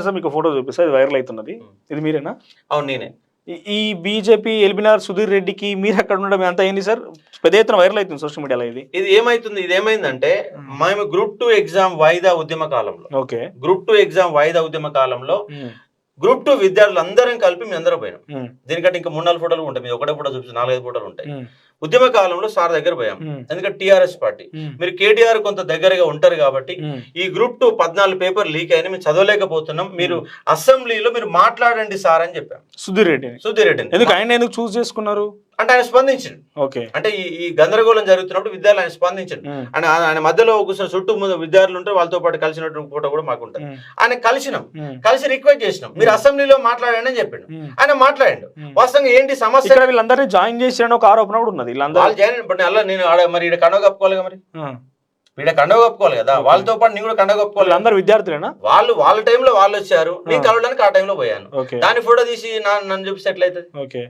Sir మీకు photo చూపిస్తా. ఇది వైరల్ అవుతున్నది. ఇది మీరేనా? అవును నేనే. ఈ- ఈ బీజేపీ ఎల్బినార్ సుధీర్ రెడ్డికి మీరు అక్కడ ఉండడం ఎంత అయింది సార్? పెద్ద ఎత్తున వైరల్ అవుతుంది సోషల్ మీడియాలో ఇది. ఇది ఏమైతుంది? ఇది ఏమైందంటే మేము. గ్రూప్ టూ ఎగ్జామ్ వాయిదా ఉద్యమ కాలంలో. ఓకే. గ్రూప్ టూ ఎగ్జామ్ వాయిదా ఉద్యమ కాలంలో గ్రూప్ టూ విద్యార్థులు అందరం కలిపి మేము అందరం పోయినాం దీనికంటే ఇంకా మూడు నాలుగు ఫోటోలు ఉంటాయి. మీరు ఒకటే ఫోటో చూపిస్తే నాలుగైదు ఫోటోలు ఉంటాయి. ఉద్యమ కాలంలో సార్ దగ్గర పోయాం. ఎందుకంటే టిఆర్ఎస్ పార్టీ. మీరు కేటీఆర్ కొంత దగ్గరగా ఉంటారు కాబట్టి ఈ గ్రూప్ టూ పద్నాలుగు పేపర్ లీక్ అయినా మేము చదవలేకపోతున్నాం. మీరు అసెంబ్లీలో మీరు మాట్లాడండి సార్ అని చెప్పాం. సుధీర్ రెడ్డిని. సుధీర్ రెడ్డి ఎందుకు ఆయన ఎందుకు చూస్ చేసుకున్నారు? అంటే ఆయన స్పందించండి. ఓకే. అంటే ఈ ఈ గందరగోళం జరుగుతున్నప్పుడు విద్యార్థులు ఆయన స్పందించండి. ఆయన ఆయన మధ్యలో కూర్చొని చుట్టూ ముందు విద్యార్థులు ఉంటే వాళ్ళతో పాటు కలిసినటువంటి ఫోటో కూడా మాకు ఉంటుంది. ఆయన కలిసినాం. కలిసి రిక్వెస్ట్ చేసినాం. మీరు అసెంబ్లీలో మాట్లాడండి అని చెప్పిండు. ఆయన మాట్లాడండు. వాస్తవంగా ఏంటి సమస్య? వీళ్ళందరినీ జాయిన్ చేసిన ఒక ఆరోపణ కూడా ఉన్నది. వీళ్ళందరూ జాయిన్ అలా నేను ఆడ మరి ఇక్కడ కండవ కప్పుకోవాలి మరి? ఈడ కండవ కప్పుకోవాలి కదా? వాళ్ళతో పాటు నేను కూడా కండవ కప్పుకోవాలి. వీళ్ళందరూ విద్యార్థులేనా? వాళ్ళు వాళ్ళ టైంలో వాళ్ళు వచ్చారు. నేను కలవడానికి ఆ టైంలో పోయాను. దాని ఫోటో తీసి నా- నన్ను చూపిస్తే ఎట్లయితుంది? ఓకే.